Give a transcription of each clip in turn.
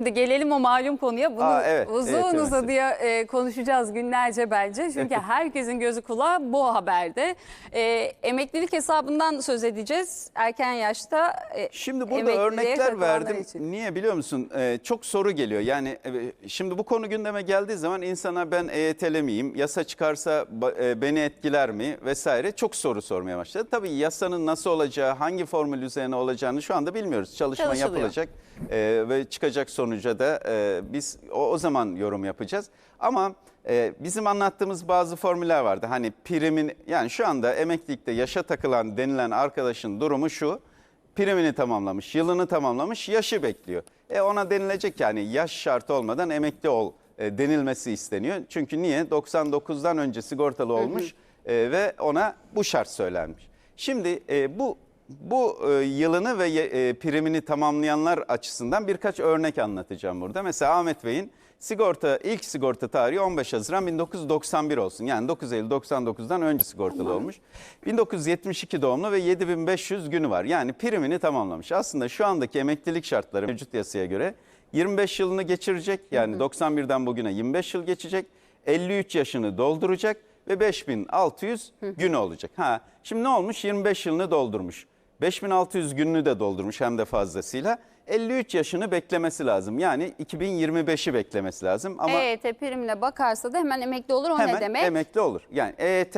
Şimdi gelelim o malum konuya. Bunu Aa, evet, uzun evet, evet. uzadıya e, konuşacağız günlerce bence. Çünkü herkesin gözü kulağı bu haberde. E, emeklilik hesabından söz edeceğiz. Erken yaşta e, Şimdi burada örnekler verdim. için. Niye biliyor musun? Ee, çok soru geliyor. Yani e, şimdi bu konu gündeme geldiği zaman insana ben EYT'li miyim? Yasa çıkarsa e, beni etkiler mi? Vesaire çok soru sormaya başladı. Tabii yasanın nasıl olacağı, hangi formül üzerine olacağını şu anda bilmiyoruz. Çalışma yapılacak e, ve çıkacak sonuca da e, biz o, o zaman yorum yapacağız. Ama e, bizim anlattığımız bazı formüller vardı. Hani primin yani şu anda emeklilikte yaşa takılan denilen arkadaşın durumu şu primini tamamlamış, yılını tamamlamış, yaşı bekliyor. E ona denilecek yani yaş şartı olmadan emekli ol e, denilmesi isteniyor. Çünkü niye? 99'dan önce sigortalı olmuş e, ve ona bu şart söylenmiş. Şimdi e, bu bu e, yılını ve e, primini tamamlayanlar açısından birkaç örnek anlatacağım burada. Mesela Ahmet Bey'in sigorta ilk sigorta tarihi 15 Haziran 1991 olsun. Yani 9 Eylül 99'dan önce sigortalı olmuş. 1972 doğumlu ve 7500 günü var. Yani primini tamamlamış. Aslında şu andaki emeklilik şartları mevcut yasaya göre 25 yılını geçirecek. Yani 91'den bugüne 25 yıl geçecek. 53 yaşını dolduracak ve 5600 günü olacak. Ha, şimdi ne olmuş? 25 yılını doldurmuş. 5600 gününü de doldurmuş hem de fazlasıyla. 53 yaşını beklemesi lazım. Yani 2025'i beklemesi lazım. Ama EYT primine bakarsa da hemen emekli olur. O hemen ne demek? emekli olur. Yani EYT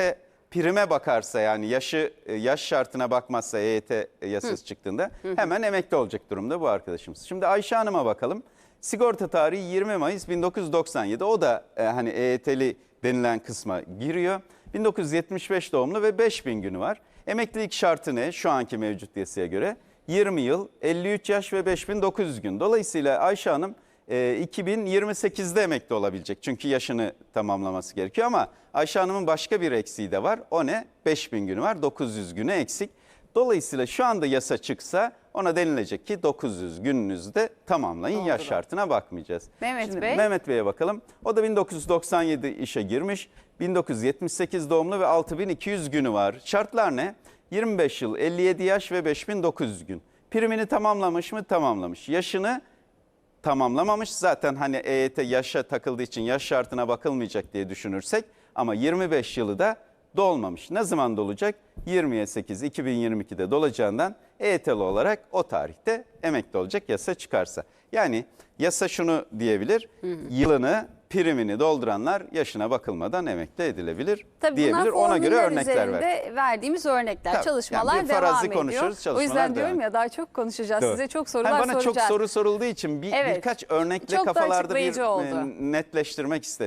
prime bakarsa yani yaşı e, yaş şartına bakmazsa EYT yasası çıktığında hemen emekli olacak durumda bu arkadaşımız. Şimdi Ayşe Hanım'a bakalım. Sigorta tarihi 20 Mayıs 1997. O da e, hani EYT'li denilen kısma giriyor. 1975 doğumlu ve 5000 günü var. Emeklilik şartı ne şu anki mevcut yasaya göre? 20 yıl, 53 yaş ve 5900 gün. Dolayısıyla Ayşe Hanım e, 2028'de emekli olabilecek. Çünkü yaşını tamamlaması gerekiyor ama Ayşe Hanım'ın başka bir eksiği de var. O ne? 5000 günü var, 900 günü eksik. Dolayısıyla şu anda yasa çıksa ona denilecek ki 900 gününüzde tamamlayın. Yaş şartına bakmayacağız. Mehmet Şimdi Bey. Mehmet Bey'e bakalım. O da 1997 işe girmiş. 1978 doğumlu ve 6200 günü var. Şartlar ne? 25 yıl, 57 yaş ve 5900 gün. Primini tamamlamış mı? Tamamlamış. Yaşını tamamlamamış. Zaten hani EYT yaşa takıldığı için yaş şartına bakılmayacak diye düşünürsek ama 25 yılı da dolmamış. Ne zaman dolacak? 20'ye 8 2022'de dolacağından EYT'li olarak o tarihte emekli olacak yasa çıkarsa. Yani yasa şunu diyebilir. Yılını primini dolduranlar yaşına bakılmadan emekli edilebilir Tabii diyebilir. Ona göre örnekler ver. verdiğimiz örnekler, Tabii, çalışmalar yani devam ediyor. konuşuyoruz, o çalışmalar yüzden devam diyorum ya daha çok konuşacağız. Doğru. Size çok sorular bana soracağız. çok soru sorulduğu için bir, Evet. birkaç örnekle Çok da kafalarda bir oldu. e, netleştirmek istedim.